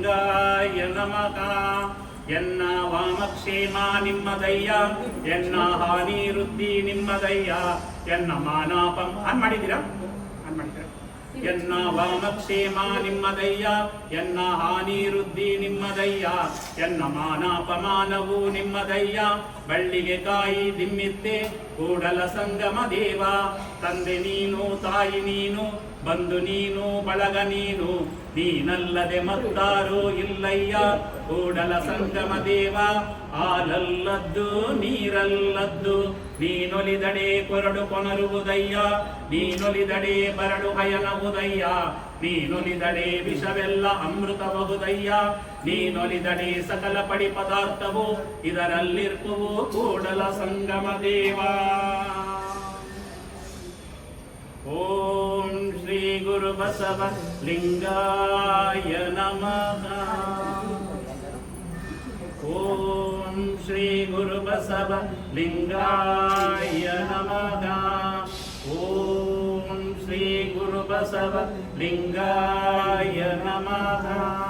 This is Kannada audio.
ಲಿಂಗಾಯ ನಮಃ. ಎನ್ನ ವಾಮಕ್ಷೇಮ ನಿಮ್ಮದಯ್ಯ, ಎನ್ನ ಹಾನಿ ವೃದ್ಧಿ ನಿಮ್ಮದಯ್ಯ, ಎನ್ನ ಮಾನಾಪಂ ಆನ್ ಮಾಡಿದ್ದೀರಾ? ಆನ್ ಮಾಡಿದ್ದೀರಾ? ಎನ್ನ ವಾಮಕ್ಷೇಮ ನಿಮ್ಮದಯ್ಯ, ಎನ್ನ ಹಾನಿ ವೃದ್ಧಿ ನಿಮ್ಮದಯ್ಯ, ಎನ್ನ ಮಾನಾಪಮಾನವು ನಿಮ್ಮದಯ್ಯ. ಬಳ್ಳಿಗೆ ಕಾಯಿ ದಿಮ್ಮಿತ್ತೆ ಕೂಡಲ ಸಂಗಮ ದೇವ. ತಂದೆ ನೀನು, ತಾಯಿ ನೀನು ಬಂದು ನೀನು, ಬಳಗ ನೀನು. ನೀನಲ್ಲದೆ ಮತ್ತಾರೋ ಇಲ್ಲಯ್ಯ. ಕೂಡಲ ಸಂಗಮ ದೇವ. ಹಾಲಲ್ಲದ್ದು, ನೀರಲ್ಲದ್ದು. ನೀನೊಲಿದಡೆ ಕೊರಡು ಕೊನರುವುದಯ್ಯ. ನೀನೊಲಿದಡೆ ಬರಡು ಹಯನವುದಯ್ಯ. ನೀನೊಲಿದಡೆ ವಿಷವೆಲ್ಲ ಅಮೃತಬಹುದಯ್ಯ. ನೀನೊಲಿದಡೆ ಸಕಲ ಪಡಿ ಪದಾರ್ಥವು ಇದರಲ್ಲಿರ್ಪುವು ಕೂಡಲ ಸಂಗಮ ದೇವ. ॐ श्रीगुरुबसव लिङ्गाय नमः ॐ श्रीगुरुबसव लिङ्गाय नमः ॐ श्रीगुरुबसव लिङ्गाय नमः